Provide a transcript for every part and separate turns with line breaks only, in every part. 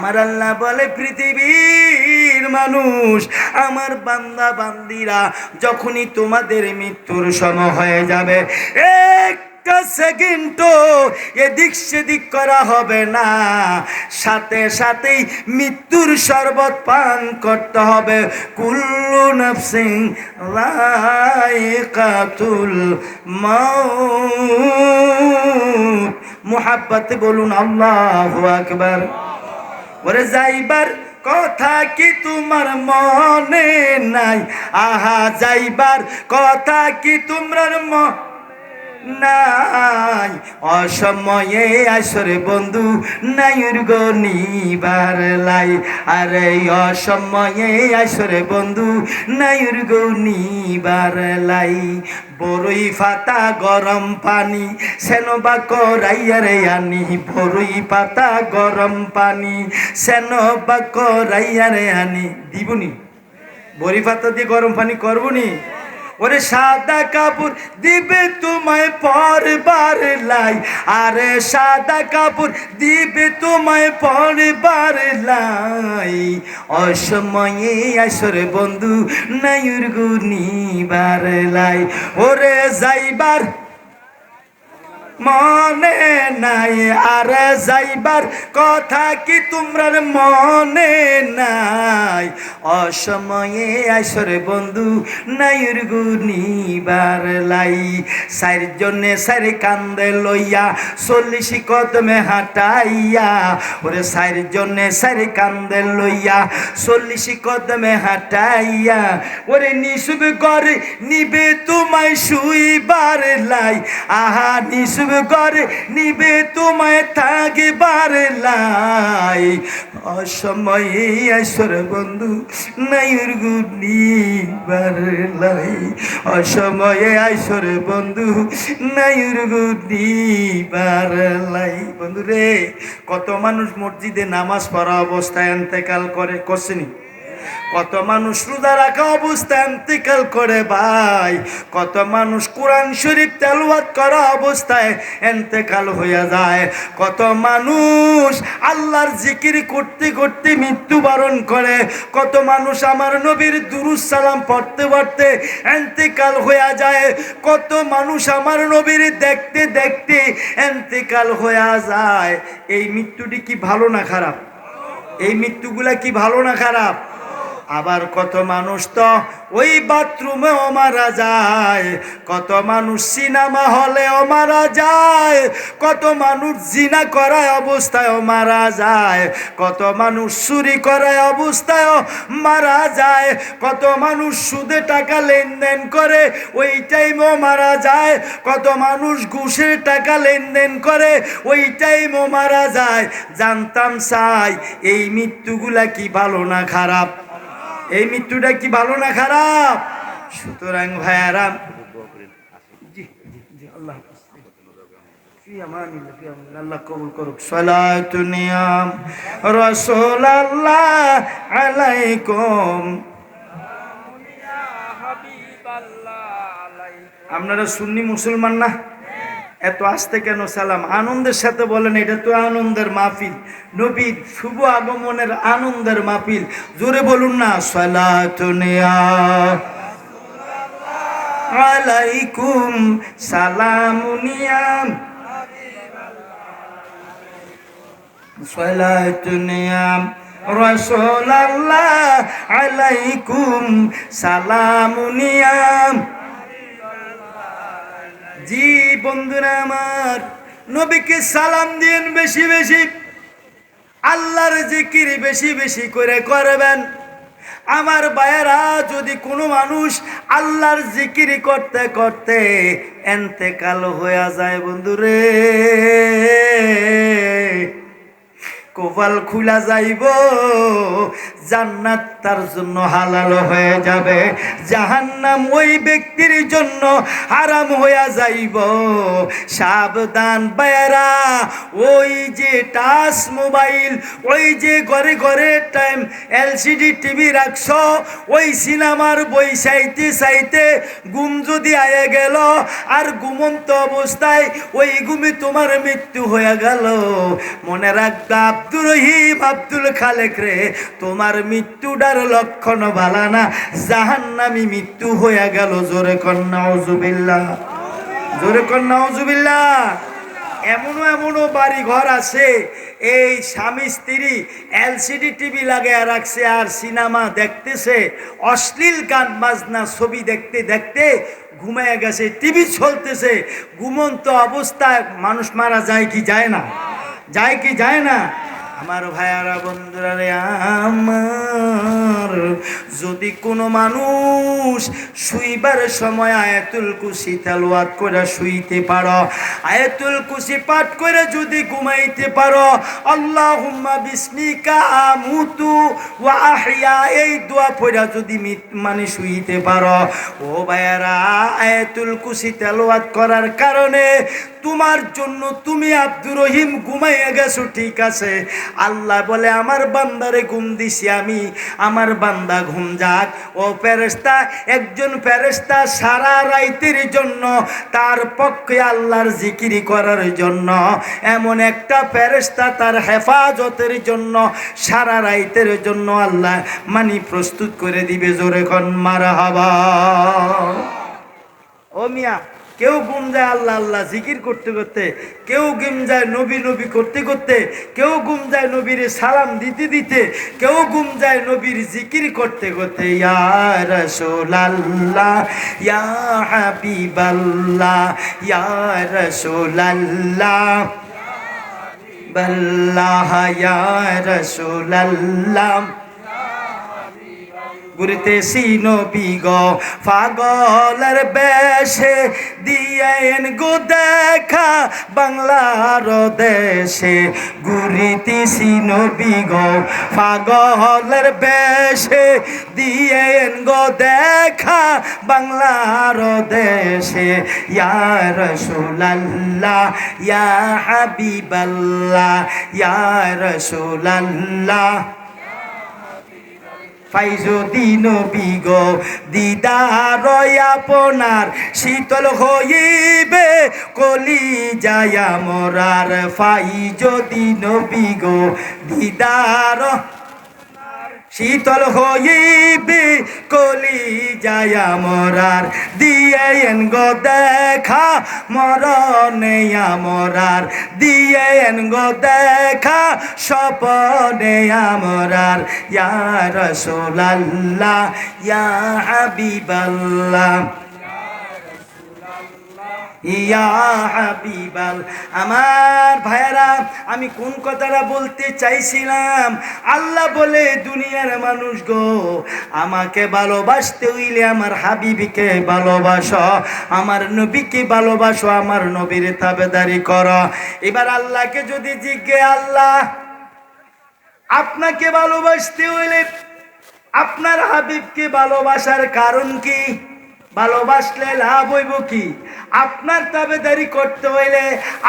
আমার আল্লাহ বলে, পৃথিবীর মানুষ, আমার বান্দা বান্দিরা, যখনই তোমাদের মৃত্যুর সময় হয়ে যাবে, একটা সেকেন্ডও এদিক সেদিক করা হবে না। সাথে সাথেই মৃত্যুর শরবত পান করতে হবে। কুল্লু নফসিং লাইকাতুল মাউত। মুহাব্বতে বলুন, আল্লাহু আকবার। ওরে যাইবার কথা কি তোমার মনে নাই? আহা যাইবার কথা কি তোমার ম নাই। অসময়ে আসরে বন্ধু নাইর গো নিবার লাই। আরে অসময়ে আসরে বন্ধু নাইর গো নিবার লাই। বড়ই ফাতা গরম পানি সেন বা করাইয়ারে আনি। বড়ই পাতা গরম পানি সেন বা করাইয়ারে আনি। দিবনি? বড়ি পাতা দিয়ে গরম পানি করবনি? ওরে সাদা কাপড় দিবে তোমায় পরবার লাই। আরে সাদা কাপড় দিবে তোমায় পরবার লাই। অসময়ে আসর বন্ধু নাইর গুনিবার লাই। ওরে যাইবার মনে নাই। আর যাইবার কথা কি তোমরার মনে নাই? অসময়ে আসরে বন্ধু নাইর গুনিবার লাই। সাইর জন্যে সাইর কান্দে লইয়া চল্লিশ কদমে হাঁটাইয়া, ওরে সাইর জন্যে সাইর কান্দে লইয়া চল্লিশ কদমে হাঁটাইয়া, ওরে নিশুব করে নিবে তোমায় শুইবার লাই। আহা নিশুব করে নিবে তোমায় থাকবার লাই। অসময়ে আসর বন্ধু, নাইর গুনিবার লাই। অসময়ে আসর বন্ধু, নাইর গুনিবার লাই। বন্ধু রে কত মানুষ মসজিদে নামাজ পড়া অবস্থায় এন্তেকাল করে করছেনি কত মানুষ রোজা রাখা অবস্থায় এন্তেকাল করে ভাই। কত মানুষ কোরআন শরীফ তেলওয়াত করা অবস্থায় এন্তেকাল হয়ে যায়। কত মানুষ আল্লাহর জিকির করতে করতে মৃত্যুবরণ করে। কত মানুষ আমার নবীর দুরুস সালাম পড়তে পড়তে এন্তেকাল হয়ে যায়। কত মানুষ আমার নবীর দেখতে দেখতে এন্তেকাল হয়ে যায়। এই মৃত্যুটি কি ভালো না খারাপ? এই মৃত্যুগুলা কি ভালো না খারাপ? আবার কত মানুষ তো ওই বাথরুমেও মারা যায়। কত মানুষ সিনেমা হলেও মারা যায়। কত মানুষ জিনা করায় অবস্থায়ও মারা যায়। কত মানুষ চুরি করায় অবস্থায়ও মারা যায়। কত মানুষ সুদে টাকা লেনদেন করে ওই টাইমও মারা যায়। কত মানুষ ঘুষের টাকা লেনদেন করে ওই টাইমও মারা যায়। জানতাম চাই এই মৃত্যুগুলা কি ভালো না খারাপ? এই মৃত্যুটা কি ভালো না খারাপ? সুতরাং ভাইয়ারা জি জি জি আল্লাহ কবুল করুক। রাসূলুল্লাহ আলাইকুম। আপনারা সুন্নি মুসলমান না? এত আসতে কেন সালাম? আনন্দের সাথে বলেন, এটা তো আনন্দের মাহফিল। নবীর শুভ আগমনের আনন্দের মাহফিল। জোরে বলুন না সালাতুনিয়া আলাইকুম সালামুনিয়া সালাতুনিয়া রাসূলুল্লাহ, আলাইকুম সালামুনিয়া জি বন্ধুরা আমার, নবীকে সালাম দিন বেশি বেশি। আল্লাহর জিকির বেশি বেশি করে করবেন। আমার বায়েরা যদি কোনো মানুষ আল্লাহর জিকির করতে করতে এন্তেকাল হয়ে যায় বন্ধুরে। কোপাল খুলা যাইব, জান্নাত তার জন্য হালাল হয়ে যাবে। জাহান্নাম ওই ব্যক্তির জন্য হারাম হইয়া যাইব। সাবধান বেড়া ওই যে টাচ মোবাইল, ওই যে ঘরে ঘরে টাইম এলসিডি টিভি রাখছ, ওই সিনেমার বই চাইতে চাইতে গুম যদি আয়ে গেল, আর ঘুমন্ত অবস্থায় ওই ঘুমে তোমার মৃত্যু হয়ে গেল। মনে রাখবা আব্দুর রহিম, আব্দুল খালেক রে, তোমার মৃত্যুটার লক্ষণ ভালা না। জাহান্নামি মৃত্যু হইয়া গেল, জোরে কন্যা ওজুবিল্লাহ জোরে কন্যা ওজুবিল্লাহ এমনও এমনও বাড়ি ঘর আছে, এই স্বামী স্ত্রী এলসিডি টিভি লাগিয়ে রাখছে আর সিনেমা দেখতেছে, অশ্লীল গান বাজনা ছবি দেখতে দেখতে ঘুমায় গেছে, টিভি চলতেছে, ঘুমন্ত অবস্থায় মানুষ মারা যায় কি যায় না? যায় কি যায় না? আমার ভাইয়ারা বন্ধুরা রে আমার যদি কোনো মানুষ শুইবার সময় আয়াতুল কুসি তেলওয়াত করে শুইতে পারো, আয়াতুল কুসি পাঠ করে যদি ঘুমাইতে পারো, আল্লাহুম্মা বিস্মিকা আমুতু ওয়া আহইয়া এই দোয়া পড়া যদি মানে শুইতে পারো, ও ভাইয়ারা, আয়াতুল কুসি তেলওয়াত করার কারণে তোমার জন্য তুমি আব্দুর রহিম ঘুমাইয়া গেছো, ঠিক আছে? আল্লাহ বলে, আমার বান্দারে ঘুম দিছি আমি, আমার বান্দা ঘুম যাক ও ফেরেস্তা একজন ফেরেস্তা সারা রাইতের জন্য তার পক্ষে আল্লাহর জিকিরি করার জন্য। এমন একটা ফেরেস্তা তার হেফাজতের জন্য সারা রাইতের জন্য আল্লাহ মানি প্রস্তুত করে দিবে। জোরে খন মারা হবা ও মিয়া কেউ গুম যায় আল্লাহ আল্লাহ জিকির করতে করতে, কেউ গুম যায় নবী নবী করতে করতে, কেউ গুম যায় নবীর সালাম দিতে দিতে, কেউ গুম যায় নবীর জিকির করতে করতে, ইয়া রাসূলাল্লাহ, ইয়া হাবিবাল্লাহ, ইয়া রাসূলাল্লাহ, বাল্লাহ, ইয়া রাসূলাল্লাহ। ঘুরতেছি নবী গো পাগলের বেশে দিয়েন গো দেখা বাংলার দেশে। ঘুরিতেছি নবী গো পাগলের বেশে দিয়েন গো দেখা বাংলার দেশে। ইয়া রসুলাল্লাহ, ইয়া হাবিবাল্লাহ, ইয়া রসুলাল্লাহ। পাই যদি নবী গো দিদার আপনার শীতল হইবে, কলি যায় মরার ফাই যদি নবী গো দিদার শীতল হইবি কলি যায়া মরার দিয়েন গো দেখা, মরণে আমরার। দিয়েন গো দেখা, স্বপনে আমরার। ইয়া রসোলাল্লাহ, ইয়া হাবিবাল্লাহ। ইয়া হাবিবাল, আমার ভাইয়েরা, আমি কোন কথাটা বলতে চাইছিলাম? আল্লাহ বলে, দুনিয়ার মানুষ গো, আমাকে ভালোবাসতে হইলে আমার হাবিবিকে ভালোবাসো, আমার নবীকে ভালোবাসো, আমার নবীর তাবেদারি করো। এবার আল্লাহকে যদি জিজ্ঞে, আল্লাহ, আপনাকে ভালোবাসতে হইলে আপনার হাবিবকে ভালোবাসার কারণ কি? ভালোবাসলে লাভ হইব কি? আপনার তাবেদারি করতে হইলে,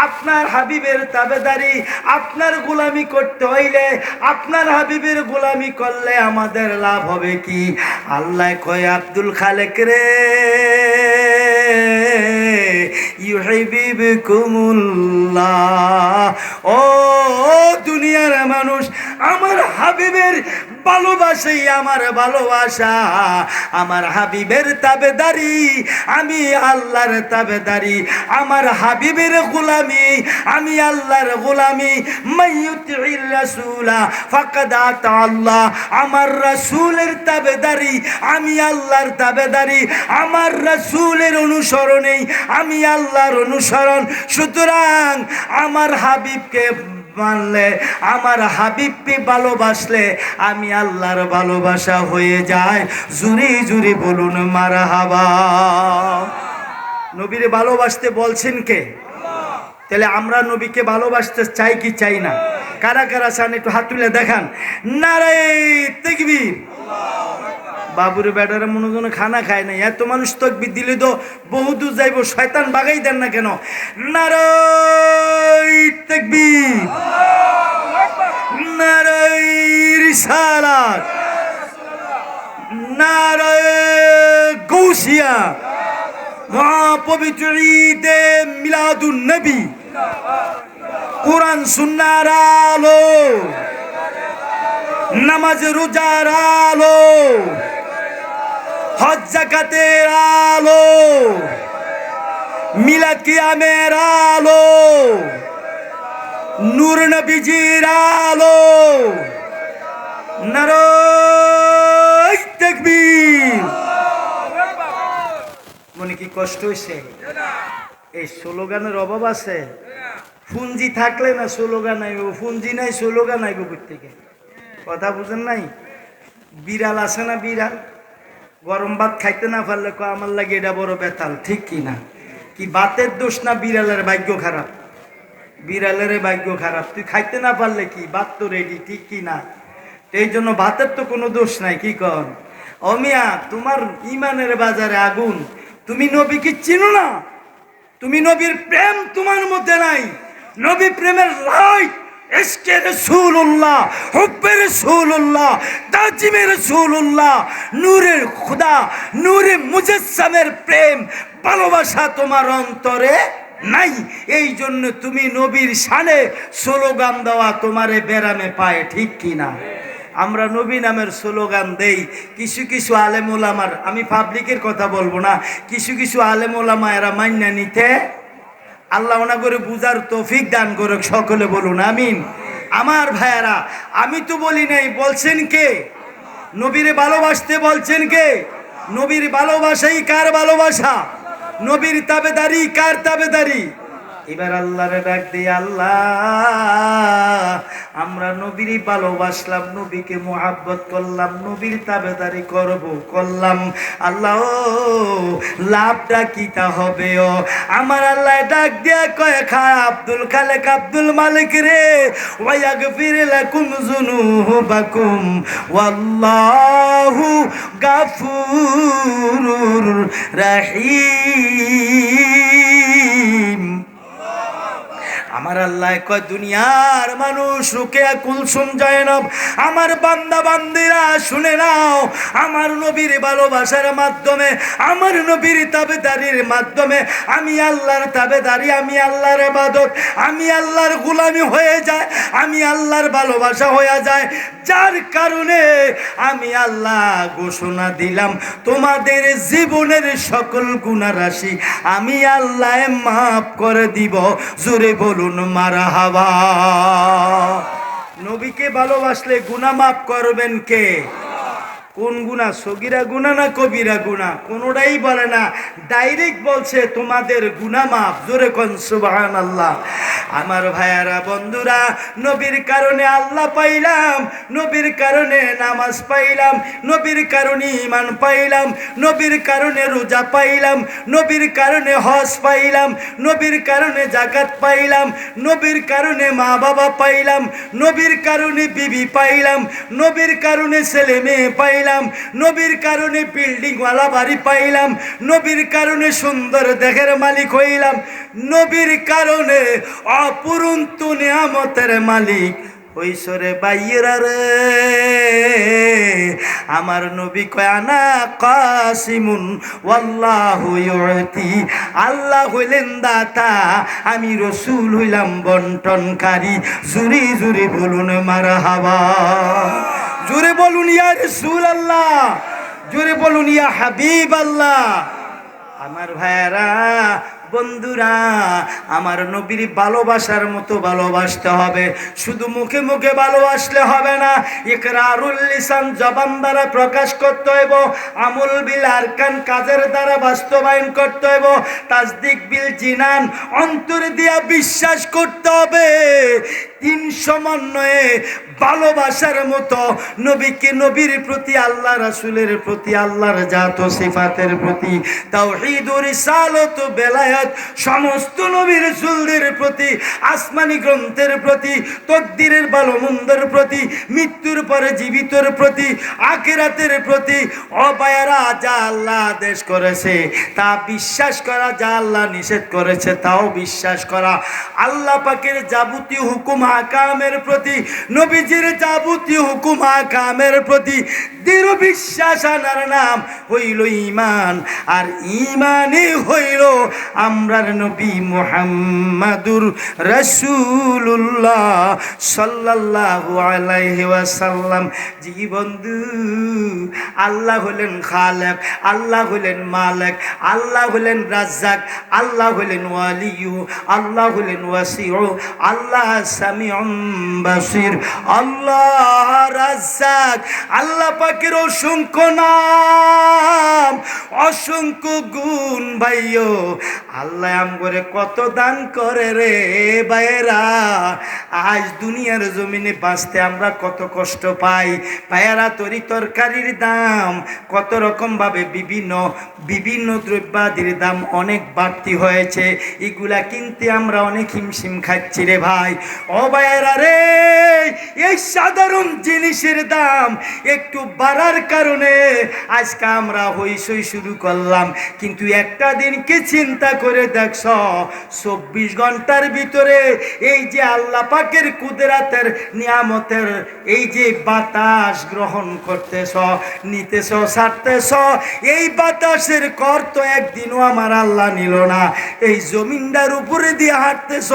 আপনার হাবিবের তাবেদারি, আপনার গোলামি করতে হইলে, আপনার হাবিবের গোলামি করলে আমাদের লাভ হবে কি? আল্লাহ কয়, আব্দুল খালেক রে ও দুনিয়ার মানুষ, আমার হাবিবের ভালোবাসাই আমার ভালোবাসা, আমার হাবিবের তাবেদারি আমি আল্লাহর তাবেদারি, আমার হাবিবের গোলামি, আমি আল্লাহর গোলামি। মাইয়ুতির রাসূলা ফাকাদ আল্লাহ, আমার রাসূলের তাবেদারি, আমি আল্লাহর তাবেদারি। আমার রাসূলের অনুসরণেই আমি আল্লাহর অনুসরণ। সুতরাং আমার হাবিবকে মানলে, আমার হাবিবকে ভালোবাসলে আমি আল্লাহর ভালোবাসা হয়ে যায় জুরি জুরি বলুন মারা হাবা নবীরে ভালোবাসতে বলছেন কে? তাহলে আমরা নবীকে ভালোবাসতে চাই কি চাই না? কারা কারা চান, একটু হাত তুলে দেখান। নারে তেকবীর। বাবুর বেটারে মনোজন খানা খায় না এত মানুষ তকবি দিলে তো বহু দূর যাইব। শয়তান বাগাই দেন না কেন? নারাই তকবীর। নারাই রিসালাত। নারায় গৌসিয়া মহাপবিত্র ঈদে মিলাদুন নবী। কোরআন সুন্নার আলো। নামাজ রোজার আলো। হজ জাকাতের আলো। মিলাদ কিয়ামের আলো। নূর নবীজির আলো। নারায় তাকবীর। মনে কি কষ্ট হয়েছে এই স্লোগানের অভাব আছে? ফুঞ্জি থাকলে না স্লোগান আইব, ফুঞ্জি নাই স্লোগান আইব থেকে? কথা বুঝেন নাই? বিড়াল আছে না বিড়াল? গরম ভাত খাইতে না পারলে কয়, আমার লাগে এটা বড় বেতাল। ঠিক কি না? কি বাতের দোষ না বিড়ালের ভাগ্য খারাপ? বিড়ালের ভাগ্য খারাপ। তুই খাইতে না পারলে কি? ভাত তো রেডি ঠিক কি না? এই জন্য ভাতের তো কোনো দোষ নাই, কি কর অমিয়া, তোমার ইমানের বাজারে আগুন। তুমি নবীকে চিনো না? তুমি নবীর প্রেম তোমার মধ্যে নাই। নবী প্রেমের লাইট এসকে রসুল্লাহ হুব্বে রসুল্লাহ তাজিমে রসুল্লাহ নূরের খুদা, নূরে মুজস্সামের প্রেম, ভালোবাসা তোমার অন্তরে নাই। এই জন্য তুমি নবীর শানে স্লোগান দেওয়া তোমারে বেরামে পায়, ঠিক কি না? আমরা নবী নামের স্লোগান দেই। কিছু কিছু আলেমুলামার, আমি পাবলিকের কথা বলব না, কিছু কিছু আলেমুলামা এরা মান্য নিতে আল্লাহ ওনা করে বুঝার তৌফিক দান করুক, সকলে বলুন, আমিন। আমার ভাইয়ারা, আমি তো বলি নাই, বলছেন কে? নবীর ভালোবাসতে বলছেন কে? নবীর ভালোবাসাই কার ভালোবাসা? নবীর তাবেদারি কার তাবেদারি? এবার আল্লাহরে ডাক দিয়ে আল্লাহ আমরা নবীরই ভালোবাসলাম, নবীকে মোহাব্বত করলাম, নবীর তাবেদারি করব, করলাম। আল্লাহ, লাভটা কিটা হবে ও? আমার আল্লাহ ডাক দিয়া কয়ে খা আব্দুল খালেক, আব্দুল মালিক রে, ওয়াগফির লাকুম যুনুবাকুম, ওয়াল্লাহু গাফুরুর রহিম। আমার আল্লাহ কয়, দুনিয়ার মানুষ রুকেয়া কুলসুম জয়নব। আমার বান্দা বান্দিরা শুনে নাও। আমার নবীর ভালোবাসার মাধ্যমে, আমার নবীর তাবেদারির মাধ্যমে আমি আল্লাহর তাবেদারি, আমি আল্লাহর ইবাদত, আমি আল্লাহর গোলামি হয়ে যায়, আমি আল্লাহর ভালোবাসা হয়ে যায়। যার কারণে আমি আল্লাহ ঘোষণা দিলাম, তোমাদের জীবনের সকল গুণারাশি আমি আল্লাহ মাফ করে দিব। জোরে বলুন মারা হাওয়া। নবীকে ভালোবাসলে গুনামাপ করবেন কে? কোন গুণা সগিরা গুণা না কবিরা গুণা? কোনোটাই বলে না। ডাইরেক্ট বলছে, তোমাদের গুণা মাফ। জোরে কন সুবাহান আল্লাহ আমার ভাইয়ারা, বন্ধুরা, নবীর কারণে আল্লাহ পাইলাম, নবীর কারণে নামাজ পাইলাম, নবীর কারণে ইমান পাইলাম, নবীর কারণে রোজা পাইলাম, নবীর কারণে হজ পাইলাম, নবীর কারণে জাকাত পাইলাম, নবীর কারণে মা বাবা পাইলাম, নবীর কারণে বিবি পাইলাম, নবীর কারণে ছেলে মেয়ে পাইলাম। নবীর কারণে বিল্ডিংওয়ালা বাড়ি পাইলাম, নবীর কারণে সুন্দর দেহের মালিক হইলাম, নবীর কারণে অপুরন্ত নিয়ামতের মালিক ঐশ্বরে বাইরা রে, আমার নবী কয়ানা কাসিমুন, ওয়াল্লাহু ইউতি, আল্লাহ হইলেন দাতা, আমি রসুল হইলাম বন্টনকারী, জুরি জুরি বলুন মারহাবা। জোরে বলুন ইয়া রসুল আল্লাহ জোরে বলুন ইয়া হাবিব আল্লাহ আমার ভাইয়ারা বন্ধুরা, আমার নবীর ভালোবাসার মতো ভালোবাসতে হবে। শুধু মুখে মুখে ভালোবাসলে হবে না, ইকরারুল লিসান জবান দ্বারা প্রকাশ করতে হইব, আমল বিল আরকান কাজের দ্বারা বাস্তবায়ন করতে হইব তাজদিক বিল জিনান অন্তর দিয়া বিশ্বাস করতে হবে। তিন সমন্বয়ে ভালোবাসার মতো নবীকে নবীর প্রতি, আল্লাহ রাসুলের প্রতি, আল্লাহর জাত সিফাতের প্রতি, তাওহীদুর রিসালত ও বেলায়াত সমস্ত নবী রাসূলদের প্রতি, আসমানি গ্রন্থের প্রতি, তকদিরের ভালো প্রতি, মৃত্যুর পরে জীবিতর প্রতি, আখিরাতের প্রতি, অবায়ারা যা আল্লাহ আদেশ করেছে, তা বিশ্বাস করা যা আল্লাহ নিষেধ করেছে, তাও বিশ্বাস করা। আল্লাহ পাকের যাবতীয় হুকুম হাকামের প্রতি, নবীজির যাবতীয় হুকুম হাকামের প্রতি, দৃঢ় বিশ্বাস আনার নাম হইল ইমান আর ইমানই হইল আমরার নবী মুহাম্মাদুর রসুল্লাহ সাল্লাল্লাহু আলাইহি ওয়াসাল্লাম। জি বন্ধু, আল্লাহ হলেন খালেক, আল্লাহ হলেন মালেক, আল্লাহ হলেন রাজ্জাক, আল্লাহ হলেন ওয়ালিয়ু, আল্লাহ হলেন ওয়াসিউ, আল্লাহ সামিউম বাসির, আল্লাহ রাজ্জাক। আল্লাহ পাকের অসংখ্য নাম, অসংখ্য গুণ ভাইও আল্লাহ আম করে কত দান করে রে ভাইয়েরা। আজ দুনিয়ার জমিনে বাঁচতে আমরা কত কষ্ট পাই। পায়েরা তরি তরকারির দাম কত রকমভাবে বিভিন্ন বিভিন্ন দ্রব্যাদির দাম অনেক বাড়তি হয়েছে। এগুলা কিনতে আমরা অনেক হিমশিম খাচ্ছি রে ভাই। ও ভাইয়েরা রে এই সাধারণ জিনিসের দাম একটু বাড়ার কারণে আজকে আমরা হইসই শুরু করলাম। কিন্তু একটা দিনকে চিন্তা করে দেখছ? চব্বিশ ঘণ্টার ভিতরে এই যে আল্লাহ পাকের কুদরাতের নিয়ামতের এই যে বাতাস গ্রহণ করতেছ, নিতেছ, ছাড়তেছ, এই বাতাসের কর তো একদিনও আমার আল্লাহ নিল না। এই জমিনটার উপরে দিয়ে হাঁটতেছ,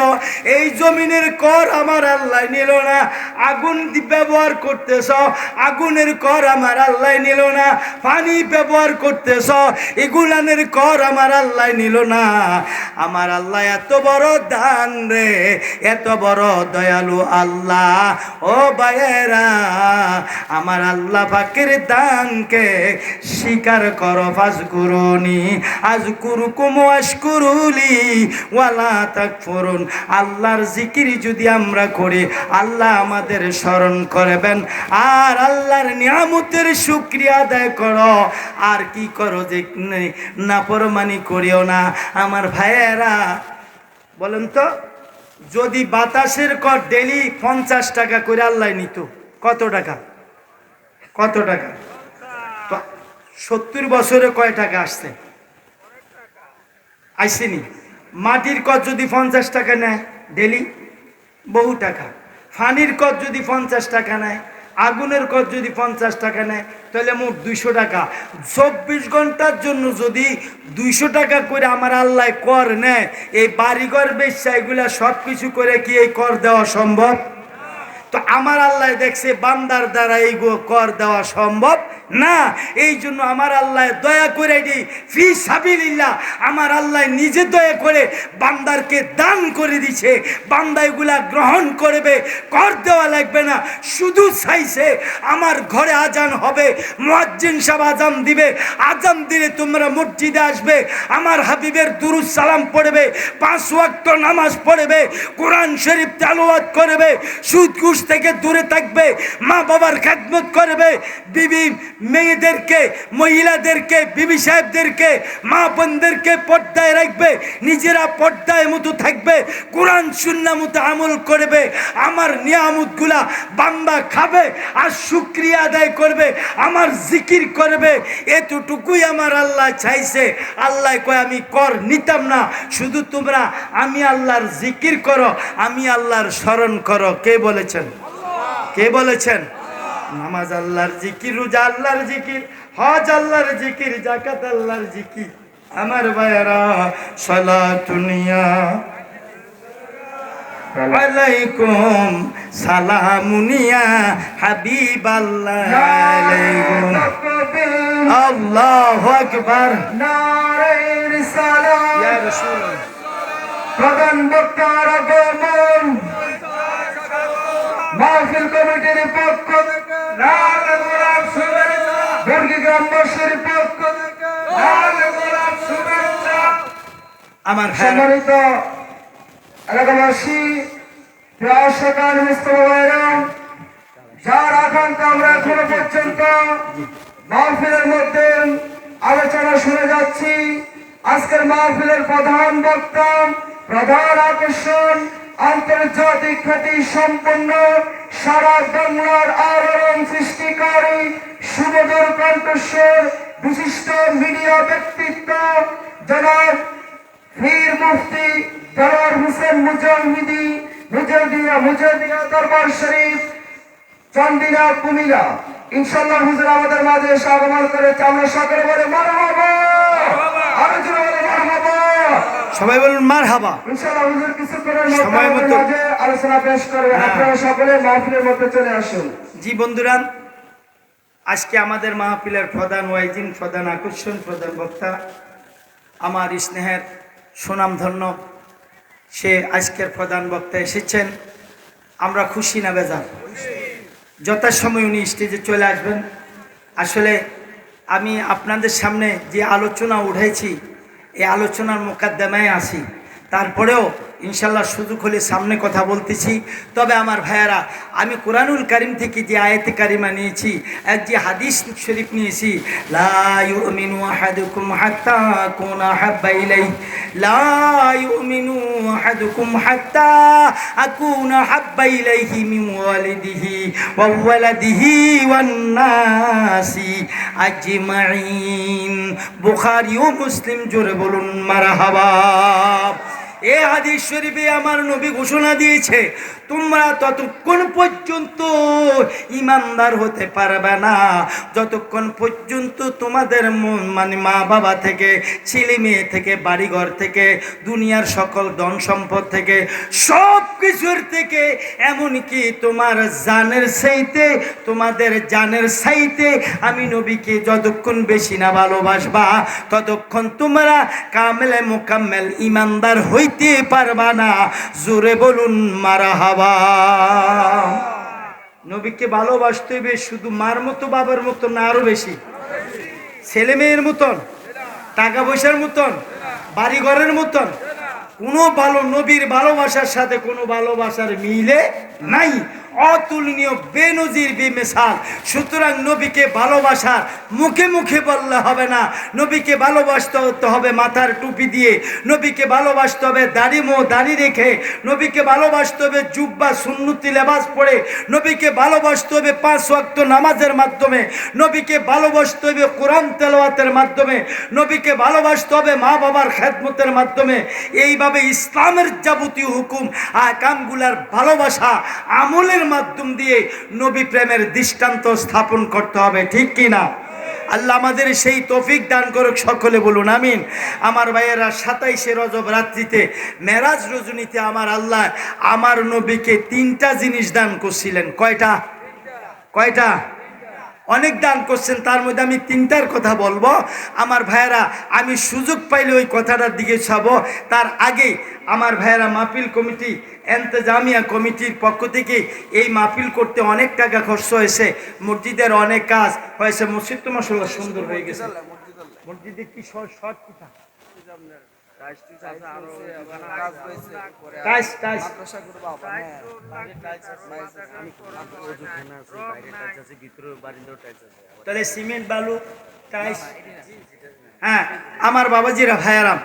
এই জমিনের কর আমার আল্লাহ নিল না। আগুন দি- ব্যবহার করতেছ, আগুনের কর আমার আল্লাহ নিল না, পানি ব্যবহার করতেছ এগুলানের কর আমার আল্লাহ নিল না। আমার আল্লাহ এত বড় দান রে, এত বড় দয়ালু আল্লাহ। ও বায়েরা আমার আল্লাহ পাকের দানকে স্বীকার করো ফাজ করুনি আজ কুরু কুমু আশকুরুলি, ওয়ালা তাক আল্লাহর জিকির যদি আমরা করি, আল্লাহ আমাদের স্মরণ করবেন। আর আল্লাহর নিয়ামতের শুক্রিয়া আদায় করো। আর কি করো যে নাপরমানি করিও না। আমার ভাইয়েরা, বলেন তো, যদি বাতাসের কর ডেলি পঞ্চাশ টাকা করে আল্লাহ নিত, কত টাকা? কত টাকা? সত্তর বছরে কয় টাকা আসছে? আইসেনি মাটির কর যদি পঞ্চাশ টাকা নেয়, ডেলি বহু টাকা। ফানির কর যদি পঞ্চাশ টাকা নেয়, আগুনের কর যদি পঞ্চাশ টাকা নেয়, তাহলে মোট দুইশো টাকা। চব্বিশ ঘণ্টার জন্য যদি দুইশো টাকা করে আমার আল্লাহ কর নেয়, এই বাড়িঘর বেশা এগুলা সব কিছু করে কি এই কর দেওয়া সম্ভব? তো আমার আল্লাহ দেখছে, বান্দার দ্বারা এই কর দেওয়া সম্ভব। না, এই জন্য আমার আল্লাহ দয়া করে দি, ফি সাবিলিল্লাহ, আমার আল্লাহ নিজে দয়া করে বান্দারকে দান করে দিছে। বান্দা এগুলা গ্রহণ করবে, কর দেওয়া লাগবে না, শুধু চাইছে আমার ঘরে আজান হবে, মুয়াজ্জিন সাহেব আজান দিবে। আজান দিলে তোমরা মসজিদে আসবে, আমার হাবিবের দুরুদ সালাম পড়বে, পাঁচ ওয়াক্ত নামাজ পড়বে, কোরআন শরীফ তেলাওয়াত করবে সুদ থেকে দূরে থাকবে মা বাবার খেদমত করবে, বিবি মেয়েদেরকে, মহিলাদেরকে, বিবি সাহেবদেরকে, মা বোনদেরকে পর্দায় রাখবে, নিজেরা পর্দায় মতো থাকবে, কোরআন শূন্য মতো আমল করবে, আমার নিয়ামতগুলা বান্দা খাবে আর শুক্রিয়া আদায় করবে, আমার জিকির করবে। এতটুকুই আমার আল্লাহ চাইছে। আল্লাহ কয়, আমি কর, নিতাম না। শুধু তোমরা, আমি আল্লাহর জিকির করো, আমি আল্লাহর স্মরণ করো। কে বলেছেন? কে বলেছেন? নামাজ আল্লাহর জিকির রোজা আল্লাহর জিকির হজ আল্লাহর জিকির জাকাত আল্লাহর জিকির। আমার ভাইয়ারা সলাতুনিয়া আলাইকুম সালামুনিয়া হাবিব আলাইকুম। আল্লাহু আকবার। ইয়া রাসূল
প্রধান বক্তার আগমন। মাহফিল কমিটির পক্ষ থেকে লাল গোলাপ শুভেচ্ছা। বর্গী গ্রামবাসীর পক্ষ থেকে লাল গোলাপ শুভেচ্ছা।
আমার ভাইয়ারা
সম্মানিত এলাকাবাসী প্রাসকার মুস্তফা ভাইরা যার আকাঙ্ক্ষা আমরা এখনও পর্যন্ত মাহফিলের মধ্যে আলোচনা শুনে যাচ্ছি। আজকের মাহফিলের প্রধান বক্তা প্রধান আকর্ষণ আন্তর্জাতিক খ্যাতি সম্পন্ন সারা বাংলার আলোড়ন সৃষ্টিকারী সুমধুর কণ্ঠস্বর, বিশিষ্ট মিডিয়া ব্যক্তিত্ব, জনাব পীর মুফতি দেওয়ার হোসেন মুজাহিদি, মুজাহিদিয়া মুজাহিদিয়া দরবার শরীফ চান্দিনা কুমিরা। ইনশাল্লাহ হুজুর, আমাদের মাঝে এসে আগমন করেছে। আমরা সকলে বলে মার আরও জোরে
সবাই বলুন মার হাবা সময় মতো-
আলোচনা পেশ করবে
হ্যাঁ।
আপনারা সকলে মাহফিলের মধ্যে চলে আসুন।
জি বন্ধুরা আজকে আমাদের মাহফিলের প্রধান ওয়াইজিন প্রধান আকর্ষণ প্রধান বক্তা আমার স্নেহের সুনামধন্য সে আজকের প্রধান বক্তা এসেছেন। আমরা খুশি না বেজার? যথাসময় উনি স্টেজে চলে আসবেন। আসলে আমি আপনাদের সামনে যে আলোচনা উঠেছি এই আলোচনার মোকাদ্দমায় আসি তারপরেও ইনশাল্লাহ সুযোগ হলে সামনে কথা বলতেছি। তবে আমার ভাইয়ারা, আমি কোরআনুল কারিম থেকে যে আয়াতে কারিমা নিয়েছি এক যে হাদিস শরীফ নিয়েছি বুখারী ও মুসলিম জোরে বলুন, মারহাবা। এ হাদিস শরীফে আমার নবী ঘোষণা দিয়েছে, তোমরা ততক্ষণ পর্যন্ত ইমানদার হতে পারবে না। যতক্ষণ পর্যন্ত তোমাদের মানে মা বাবা থেকে, ছেলে মেয়ে থেকে, বাড়িঘর থেকে, দুনিয়ার সকল ধন সম্পদ থেকে, সব কিছুর থেকে, এমনকি তোমার জানের সাইতে তোমাদের জানের সাইতে আমি নবীকে যতক্ষণ বেশি না ভালোবাসবা, ততক্ষণ তোমরা কামেলে মোকাম্মেল ইমানদার হইতে পারবা না? জোরে বলুন, মারা হাবা নবীকে ভালোবাসতে হবে শুধু মার মতো, বাবার মতো না, আরও বেশি। ছেলে মেয়ের মতন, টাকা পয়সার মতন বাড়ি ঘরের মতন, কোনো ভালো নবীর ভালোবাসার সাথে কোনো ভালোবাসার মিলে নাই। অতুলনীয়, বেনজির বেমেসাল সুতরাং নবীকে ভালোবাসার মুখে মুখে বললে হবে না। নবীকে ভালোবাসতে হতে হবে মাথার টুপি দিয়ে। নবীকে ভালোবাসতে হবে দাড়ি মো দাড়ি রেখে। নবীকে ভালোবাসতে হবে জুব্বা, সুন্নতি, লেবাস পড়ে নবীকে ভালোবাসতে হবে পাঁচ ওয়াক্ত নামাজের মাধ্যমে। নবীকে ভালোবাসতে হবে কোরআন তেলাওয়াতের মাধ্যমে। নবীকে ভালোবাসতে হবে মা বাবার খেদমতের মাধ্যমে। এইভাবে ইসলামের যাবতীয় হুকুম, আকামগুলার ভালোবাসা আমলের মাধ্যম দিয়ে নবী প্রেমের দৃষ্টান্ত স্থাপন করতে হবে, ঠিক কি না? আল্লাহ আমাদের সেই তফিক দান করুক, সকলে বলুন আমিন। আমার ভাইয়েরা, সাতাইশে রজব রাত্রিতে, মেরাজ রজনীতে আমার আল্লাহ আমার নবীকে তিনটা জিনিস দান করছিলেন। কয়টা? কয়টা? অনেক দান করছেন, তার মধ্যে আমি তিনটার কথা বলব। আমার ভাইয়েরা, আমি সুযোগ পাইলে ওই কথাটার দিকে ছাবো তার আগে আমার ভাইয়েরা, মাহফিল কমিটি, এন্তেজামিয়া কমিটির পক্ষ থেকে এই মাহফিল করতে অনেক টাকা খরচ হয়েছে। মসজিদের অনেক কাজ হয়েছে। মসজিদ তো মশলা সুন্দর হয়ে গেছে। মসজিদে কি শর্ট কোথা টাইস টাইস তাহলে সিমেন্ট বালু টাইস হ্যাঁ আমার বাবাজিরা ভাইয়ারাম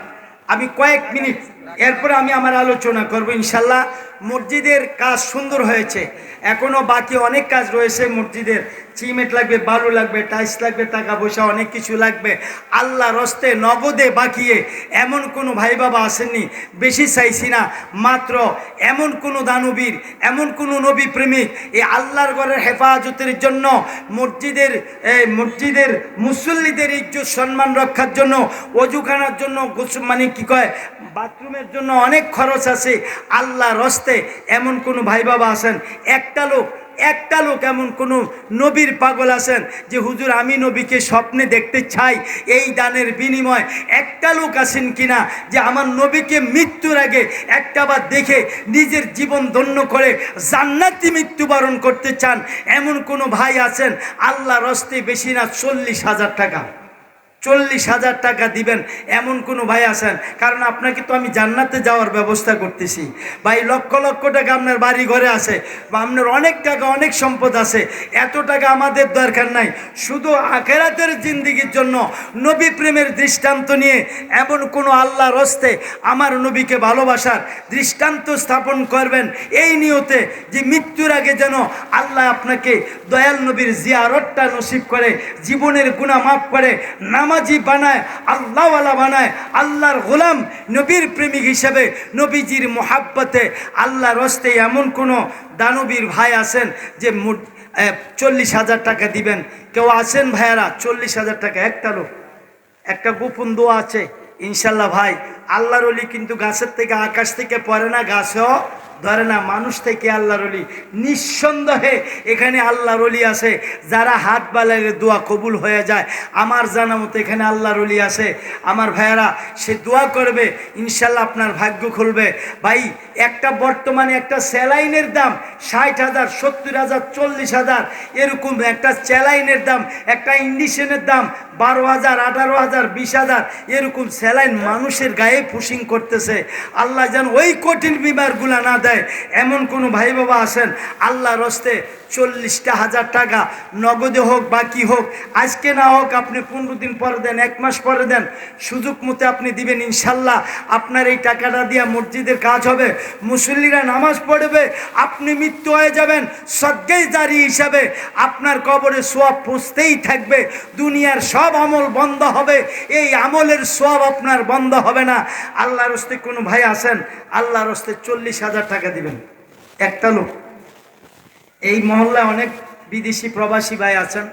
আমি কয়েক মিনিট এরপরে আমি আমার আলোচনা করব ইনশাল্লাহ। মসজিদের কাজ সুন্দর হয়েছে। এখনও বাকি অনেক কাজ রয়েছে মসজিদের। সিমেন্ট লাগবে, বালু লাগবে, টাইলস লাগবে, টাকা পয়সা, অনেক কিছু লাগবে। আল্লাহ রস্তে নগদে বাকিয়ে এমন কোনো ভাই বাবা আসেননি, বেশি চাইছি না। মাত্র এমন কোনো দানবীর, এমন কোনো নবী প্রেমিক এই আল্লাহর ঘরের হেফাজতের জন্য, মসজিদের মসজিদের মুসল্লিদের ইজ্জত, সম্মান রক্ষার জন্য, অজুখানার জন্য মানে কি কয়, বাথরুমের জন্য অনেক খরচ আছে। আল্লাহ রস্তে এমন কোনো ভাই বাবা আছেন একটা লোক একটা লোক এমন কোনো নবীর পাগল আছেন যে, হুজুর, আমি নবীকে স্বপ্নে দেখতে চাই, এই দানের বিনিময়। একটা লোক আছেন কিনা যে, আমার নবীকে মৃত্যুর আগে একটাবার দেখে নিজের জীবন ধন্য করে জান্নাতি মৃত্যুবরণ করতে চান। এমন কোনো ভাই আছেন আল্লাহ রস্তে বেশি না চল্লিশ হাজার টাকা। চল্লিশ হাজার টাকা দিবেন, এমন কোনো ভাই আছেন? কারণ আপনাকে তো আমি জান্নাতে যাওয়ার ব্যবস্থা করতেছি। ভাই, লক্ষ লক্ষ টাকা আপনার বাড়ি ঘরে আছে, বা আপনার অনেক টাকা, অনেক সম্পদ আছে। এত টাকা আমাদের দরকার নাই। শুধু আখেরাতের জিন্দিগির জন্য নবী প্রেমের দৃষ্টান্ত নিয়ে এমন কোনো আল্লাহ রস্তে আমার নবীকে ভালোবাসার দৃষ্টান্ত স্থাপন করবেন। এই নিয়তে যে মৃত্যুর আগে যেন আল্লাহ আপনাকে দয়াল নবীর জিয়ারতটা নসিব করে, জীবনের গুণা মাফ করে নামাজি বানায়, আল্লাহওয়ালা বানায়, আল্লাহর গোলাম, নবীর প্রেমিক হিসেবে নবীজির মোহাব্বতে আল্লাহ রস্তে এমন কোনো দানবীর ভাই আছেন যে চল্লিশ হাজার টাকা দিবেন। কেউ আছেন ভাইয়ারা? চল্লিশ হাজার টাকা, একটা লোক। একটা গোপন দোয়া আছে, ইনশাল্লাহ ভাই। আল্লাহর অলি কিন্তু গাছের থেকে, আকাশ থেকে পড়ে না, গাছেও ধরে না, মানুষ থেকে আল্লাহর অলি নিঃসন্দেহে এখানে আল্লাহর অলি আছে। যারা হাত বালাইলে দোয়া কবুল হয়ে যায়। আমার জানা মতো এখানে আল্লাহর অলি আছে। আমার ভাইয়ারা, সে দোয়া করবে, ইনশাল্লাহ আপনার ভাগ্য খুলবে। ভাই, একটা বর্তমানে একটা স্যালাইনের দাম ষাট হাজার, সত্তর হাজার, চল্লিশ হাজার। এরকম একটা স্যালাইনের দাম, একটা ইন্ডিশনের দাম বারো হাজার, আঠারো হাজার, বিশ হাজার। এরকম স্যালাইন মানুষের গায়ে পুশিং করতেছে। আল্লাহ যেন ওই কঠিন বিমারগুলা না দেয়। এমন কোনো ভাই বাবা আছেন আল্লাহ রস্তে চল্লিশটা হাজার টাকা নগদে হোক, বাকি হোক, আজকে না হোক আপনি পনেরো দিন পরে দেন, এক মাস পরে দেন, সুযোগ মতো আপনি দিবেন, ইনশাল্লাহ আপনার এই টাকাটা দিয়ে মসজিদের কাজ হবে, মুসল্লিরা নামাজ পড়বে, আপনি মৃত্যু হয়ে যাবেন, সদ্গাই জারি হিসাবে আপনার কবরে সোয়াব পুষতেই থাকবে, দুনিয়ার সব আমল বন্ধ হবে, এই আমলের সোয়াব আপনার বন্ধ হবে না। আল্লাহর হস্তে কোনো ভাই আছেন, আল্লাহর হস্তে চল্লিশ হাজার টাকা দিবেন। একটা লোক। এই মহল্লায় অনেক বিদেশি প্রবাসী ভাই আছেন,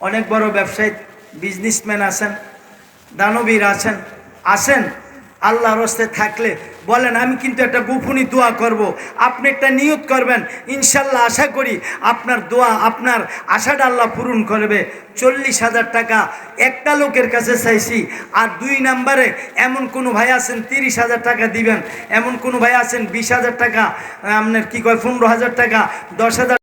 অনেক বড় ব্যবসায়ী বিজনেসম্যান আছেন, দানবীর আছেন আছেন আল্লাহর রস্তে থাকলে। বলেন, আমি কিন্তু একটা গোপনী দোয়া করব। আপনি একটা নিয়ত করবেন। ইনশাল্লাহ আশা করি আপনার দোয়া, আপনার আশাটা আল্লাহ পূরণ করবে। চল্লিশ হাজার টাকা একটা লোকের কাছে চাইছি। আর দুই নাম্বারে এমন কোনো ভাই আছেন, তিরিশ হাজার টাকা দিবেন। এমন কোনো ভাই আছেন, বিশ হাজার টাকা, আপনার কি কয়, পনেরো হাজার টাকা, দশ হাজার